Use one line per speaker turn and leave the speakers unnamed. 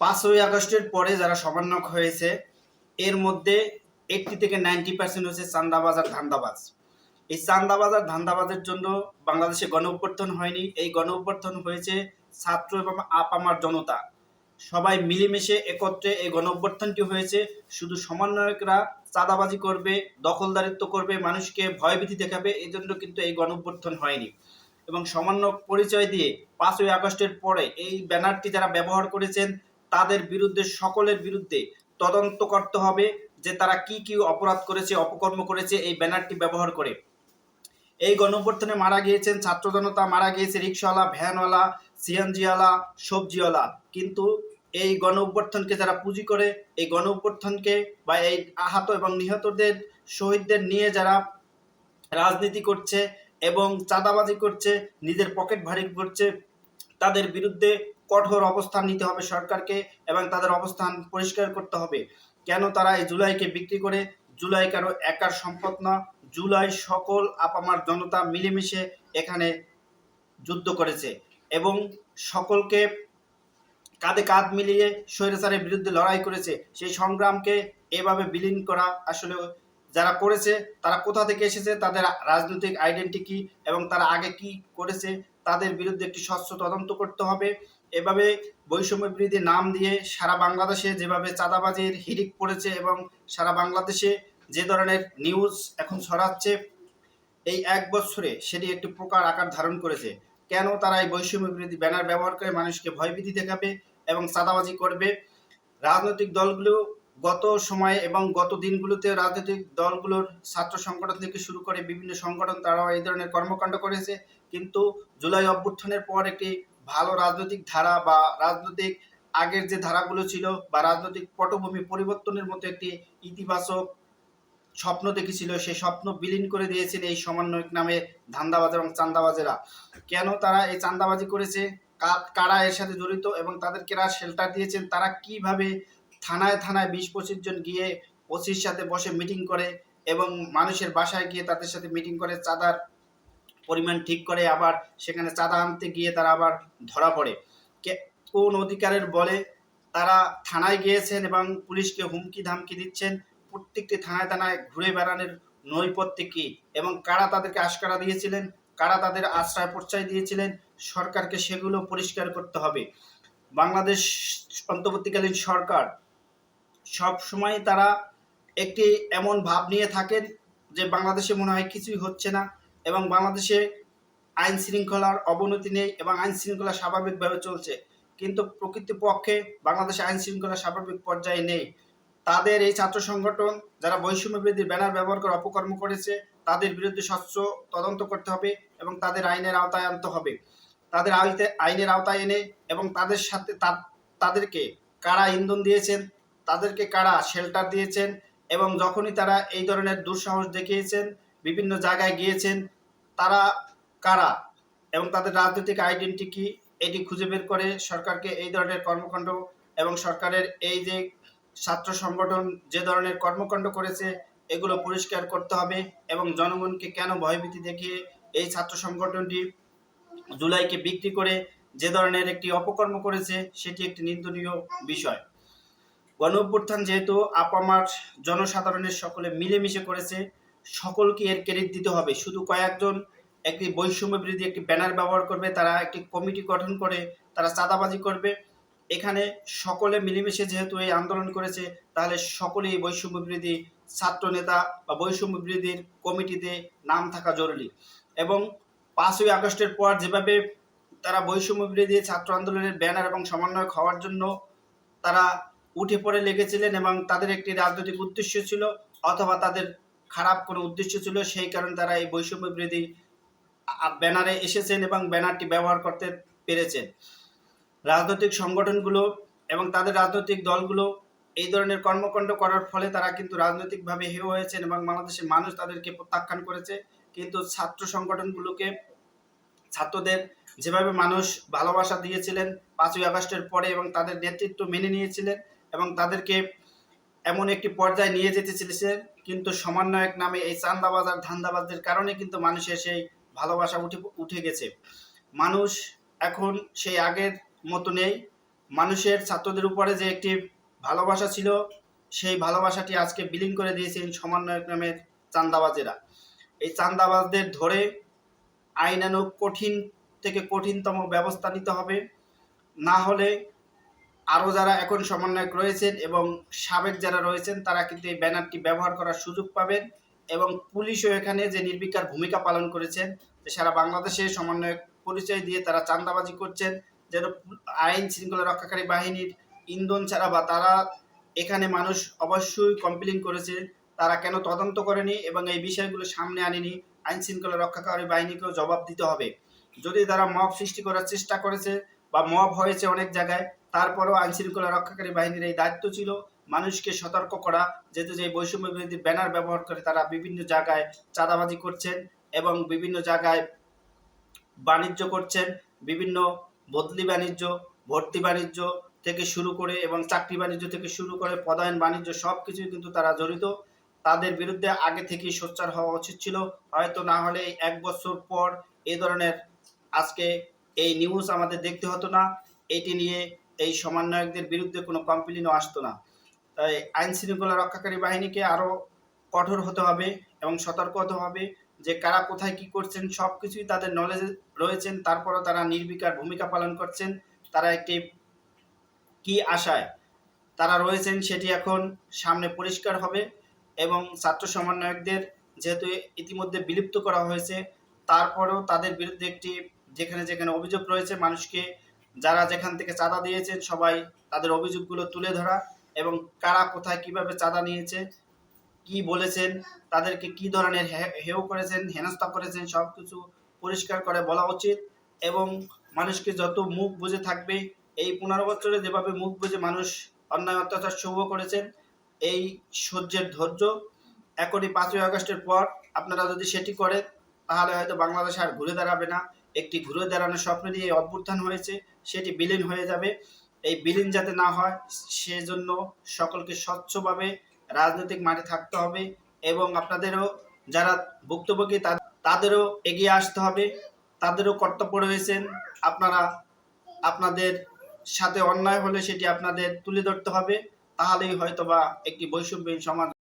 পাঁচই আগস্টের পরে যারা সমন্বয়ক হয়েছে, এর মধ্যে এইটটি থেকে নাইনটি পার্সেন্ট হচ্ছে চান্দাবাজ আর ধান্দাবাজ। এই চান্দাবাজ আর ধান্দাবাজের জন্য বাংলাদেশে গণ অভ্যর্থন হয়নি। এই গণ অভ্যর্থন হয়েছে ছাত্র এবং আপামার জনতা। সবাই মিলেমিশে একত্রে এই গণ অভ্যর্থনটি হয়েছে। শুধু সমন্বয়করা চাঁদাবাজি করবে, দখলদারিত্ব করবে, মানুষকে ভয়ভীতি দেখাবে, এই জন্য কিন্তু এই গণ অভ্যর্থন হয়নি। এবং সমন্বয়ক পরিচয় দিয়ে পাঁচই আগস্টের পরে এই ব্যানারটি যারা ব্যবহার করেছেন তাদের বিরুদ্ধে, সকলের বিরুদ্ধে তদন্ত করতে হবে যে তারা কি কি অপরাধ করেছে, অপকর্ম করেছে, এই ব্যানারটি ব্যবহার করে। এই গণঅভ্যর্থনে মারা গিয়েছেন ছাত্র জনতা, মারা গিয়েছে রিক্সাওয়ালা, ভ্যানওয়ালা, সিএনজিওয়ালা, সবজিওয়ালা। কিন্তু এই গণ অভ্যর্থনকে যারা পুঁজি করে, এই গণ অভ্যর্থনকে বা এই আহত এবং নিহতদের, শহীদদের নিয়ে যারা রাজনীতি করছে এবং চাঁদাবাজি করছে, নিজের পকেট ভারী করছে তাদের বিরুদ্ধে কঠোর অবস্থান নিতে হবে সরকারকে এবং তাদের অবস্থান পরিষ্কার করতে হবে। কেন তারা এই জুলাইকে বিক্রি করে? জুলাই কারও একার সম্পদ না। জুলাই সকল আপামার জনতা মিলেমিশে এখানে যুদ্ধ করেছে এবং সকলকে কাঁধে কাঁধ মিলিয়ে স্বৈরাচারের বিরুদ্ধে লড়াই করেছে। সেই সংগ্রামকে এভাবে বিলীন করা আসলে যারা করেছে, তারা কোথা থেকে এসেছে, তাদের রাজনৈতিক আইডেন্টি কি এবং তারা আগে কি করেছে, তাদের বিরুদ্ধে একটি স্বচ্ছ তদন্ত করতে হবে। এভাবে বৈষম্য বিরোধী নাম দিয়ে সারা বাংলাদেশে যেভাবে চাঁদাবাজির হিড়িক পড়েছে এবং সারা বাংলাদেশে যে ধরনের নিউজ এখন ছড়াচ্ছে, এই এক বছরে সেটি একটি প্রকার আকার ধারণ করেছে। কেন তারা এই বৈষম্য বিরোধী ব্যানার ব্যবহার করে মানুষকে ভয়ভীতি দেখাবে এবং চাঁদাবাজি করবে? রাজনৈতিক দলগুলো গত সময়ে এবং গত দিনগুলোতে রাজনৈতিক দলগুলোর ছাত্র সংগঠন থেকে শুরু করে বিভিন্ন সংগঠন তারাও এই ধরনের কর্মকাণ্ড করেছে। কিন্তু জুলাই অভ্যুত্থানের পর একটি ভালো রাজনৈতিক ধারা বা রাজনৈতিক আগের যে ধারাগুলো ছিল বা রাজনৈতিক পটভূমি পরিবর্তনের মতো একটি ইতিবাচক স্বপ্ন দেখেছিল সেই স্বপ্ন বিলীন করে দিয়েছেন এই সমন্বয়ক নামে ধান্দাবাজ এবং চান্দাবাজেরা। কেন তারা এই চান্দাবাজি করেছে? কারা এর সাথে জড়িত এবং তাদের কেরা শেল্টার দিয়েছেন? তারা কীভাবে থানায় থানায় বিশ পঁচিশ জন গিয়ে ওসির সাথে বসে মিটিং করে এবং মানুষের বাসায় গিয়ে তাদের সাথে মিটিং করে চাঁদার পরিমাণ ঠিক করে আবার সেখানে চাঁদা আনতে গিয়ে তারা আবার ধরা পড়ে। কোন অধিকারের বলে তারা থানায় গিয়েছেন এবং পুলিশকে হুমকি ধামকি দিচ্ছেন? প্রত্যেকটি থানায় থানায় ঘুরে বেড়ানোর নৈপথ্যে কি? এবং কারা তাদেরকে আশকারা দিয়েছিলেন? কারা তাদের আশ্রয় প্রশ্রয় দিয়েছিলেন? সরকারকে সেগুলো পরিষ্কার করতে হবে। বাংলাদেশ অন্তর্বর্তীকালীন সরকার সব সময় তারা একটি এমন ভাব নিয়ে থাকেন যে বাংলাদেশে মনে হয় কিছুই হচ্ছে না এবং বাংলাদেশে আইন শৃঙ্খলার অবনতি নেই এবং আইন শৃঙ্খলা স্বাভাবিকভাবে চলছে। কিন্তু প্রকৃতপক্ষে বাংলাদেশে আইন শৃঙ্খলা স্বাভাবিক পর্যায়ে নেই। তাদের এই ছাত্র সংগঠন যারা বৈষম্য বিরোধী ব্যানার ব্যবহার করে অপকর্ম করেছে, তাদের বিরুদ্ধে স্বচ্ছ তদন্ত করতে হবে এবং তাদের আইনের আওতায় আনতে হবে। তাদের আইনের আওতায় এনে এবং তাদের সাথে তাদেরকে কারা ইন্ধন দিয়েছেন তাদেরকে কারা শেল্টার দিয়েছেন এবং যখনই তারা এই ধরনের দুঃসাহস দেখিয়েছেন, বিভিন্ন জায়গায় গিয়েছেন, তারা কারা এবং তাদের রাজনৈতিক আইডেন্টি কি, এটি খুঁজে বের করে সরকারকে এই ধরনের কর্মকাণ্ড এবং সরকারের এই যে ছাত্র সংগঠন যে ধরনের কর্মকাণ্ড করেছে, এগুলো পরিষ্কার করতে হবে এবং জনগণকে কেন ভয়ভীতি দেখিয়ে এই ছাত্র সংগঠনটি জুলাইকে বিক্রি করে যে ধরনের একটি অপকর্ম করেছে, সেটি একটি নিন্দনীয় বিষয়। গণ অভ্যুত্থান যেহেতু আপামার জনসাধারণের সকলে মিলেমিশে করেছে, সকলকে এর ক্রেডিট দিতে হবে। শুধু কয়েকজন একটি বৈষম্য বিরোধী একটি ব্যানার ব্যবহার করবে, তারা একটি কমিটি গঠন করে তারা চাঁদাবাজি করবে। এখানে সকলে মিলেমিশে যেহেতু এই আন্দোলন করেছে, তাহলে সকলেই বৈষম্য বিরোধী ছাত্র নেতা বা বৈষম্য বিরোধীর কমিটিতে নাম থাকা জরুরি। এবং পাঁচই আগস্টের পর যেভাবে তারা বৈষম্য বিরোধী ছাত্র আন্দোলনের ব্যানার এবং সমন্বয়ক হওয়ার জন্য তারা উঠে পড়ে লেগেছিলেন এবং তাদের একটি রাজনৈতিক উদ্দেশ্য ছিল অথবা তাদের খারাপ কোনো উদ্দেশ্য ছিল, সেই কারণে তারা এই বৈষম্য বিরোধী ব্যানারে এসেছেন এবং ব্যানারটি ব্যবহার করতে পেরেছেন। রাজনৈতিক সংগঠনগুলো এবং তাদের রাজনৈতিক দলগুলো এই ধরনের কর্মকাণ্ড করার ফলে তারা কিন্তু রাজনৈতিকভাবে হেয় হয়েছেন এবং বাংলাদেশের মানুষ তাদেরকে প্রত্যাখ্যান করেছে। কিন্তু ছাত্র সংগঠনগুলোকে ছাত্রদের যেভাবে মানুষ ভালোবাসা দিয়েছিলেন, পাঁচই আগস্টের পরে এবং তাদের নেতৃত্ব মেনে নিয়েছিলেন এবং তাদেরকে এমন একটি পর্যায়ে নিয়ে যেতে চেয়েছিলেন কিন্তু সমন্বয়ক নামে এই চান্দাবাজ আর ধান্দাবাজদের কারণে কিন্তু মানুষের সেই ভালোবাসা উঠে উঠে গেছে। মানুষ এখন সেই আগের মতো নেই। মানুষের ছাত্রদের উপরে যে একটি ভালোবাসা ছিল, সেই ভালোবাসাটি আজকে বিলীন করে দিয়েছেন সমন্বয়ক নামের চান্দাবাজেরা এই চান্দাবাজদের ধরে আইনানুগ কঠিন থেকে কঠিনতম ব্যবস্থা নিতে হবে। না হলে আরও যারা এখন সমন্বয়ক রয়েছেন এবং সাবেক যারা রয়েছেন, তারা কিন্তু এই ব্যানারটি ব্যবহার করার সুযোগ পাবেন এবং পুলিশও এখানে যে নির্বিকার ভূমিকা পালন করেছেন সারা বাংলাদেশে সমন্বয়ক পরিচয় দিয়ে তারা চাঁদাবাজি করছেন, যেন আইন শৃঙ্খলা রক্ষাকারী বাহিনীর ইন্ধন ছাড়া বা তারা এখানে মানুষ অবশ্যই কমপ্লেন করেছে, তারা কেন তদন্ত করেনি এবং এই বিষয়গুলো সামনে আনেনি, আইন শৃঙ্খলা রক্ষাকারী বাহিনীকেও জবাব দিতে হবে। যদি তারা মব সৃষ্টি করার চেষ্টা করেছে বা মব হয়েছে অনেক জায়গায়, তারপরেও আইন শৃঙ্খলা রক্ষাকারী বাহিনীর এই দায়িত্ব ছিল মানুষকে সতর্ক করা, যেহেতু যে বৈষম্য বিরোধী ব্যানার ব্যবহার করে তারা বিভিন্ন জায়গায় চাঁদাবাজি করছেন এবং বিভিন্ন জায়গায় বাণিজ্য করছেন, বিভিন্ন বদলি বাণিজ্য, ভর্তি বাণিজ্য থেকে শুরু করে এবং চাকরি বাণিজ্য থেকে শুরু করে পদায়ন বাণিজ্য সব কিছুই কিন্তু তারা জড়িত। তাদের বিরুদ্ধে আগে থেকেই সোচ্চার হওয়া উচিত ছিল, হয়তো না হলে এক বছর পর এই ধরনের আজকে এই নিউজ আমাদের দেখতে হতো না। এটি নিয়ে এই সমন্বয়কদের বিরুদ্ধে কোনো কমপ্লেনও আসতো না। তাই আইন শৃঙ্খলা রক্ষাকারী বাহিনীকে আরও কঠোর হতে হবে এবং সতর্ক হতে হবে যে কারা কোথায় কি করছেন সব কিছুই তাদের নলেজ রয়েছেন। তারপরও তারা নির্বিকার ভূমিকা পালন করছেন। তারা একটি কি আশায় তারা রয়েছেন সেটি এখন সামনে পরিষ্কার হবে এবং ছাত্র সমন্বয়কদের যেহেতু ইতিমধ্যে বিলুপ্ত করা হয়েছে, তারপরেও তাদের বিরুদ্ধে একটি যেখানে যেখানে অভিযোগ রয়েছে মানুষকে, যারা যেখান থেকে চাঁদা দিয়েছেন সবাই তাদের অভিযোগগুলো তুলে ধরা এবং কারা কোথায় কীভাবে চাঁদা নিয়েছে, কি বলেছেন, তাদেরকে কি ধরনের হে- হেয় করেছেন, হেনস্থা করেছেন সব কিছু পরিষ্কার করে বলা উচিত এবং মানুষকে যত মুখ বুঝে থাকবে, এই পনেরো বছরে যেভাবে মুখ বুঝে মানুষ অন্যায় অত্যাচার সহ্য করেছেন, এই সহ্যের ধৈর্য এখনই পাঁচই আগস্টের পর, আপনারা যদি সেটি করেন, তাহলে হয়তো বাংলাদেশ আর ঘুরে দাঁড়াবে না। একটি ঘুরে দাঁড়ানোর স্বপ্ন নিয়ে অভ্যুত্থান হয়েছে, সেটি বিলীন হয়ে যাবে। এই বিলীন যাতে না হয়, সেজন্য সকলকে স্বচ্ছভাবে রাজনৈতিক মাঠে থাকতে হবে এবং আপনাদেরও যারা ভুক্তভোগী তাদেরও এগিয়ে আসতে হবে। তাদেরও কর্তব্য রয়েছেন আপনারা আপনাদের সাথে অন্যায় হলে সেটি আপনাদের তুলে ধরতে হবে। তাহলেই হয়তোবা একটি বৈষম্যহীন সমাজ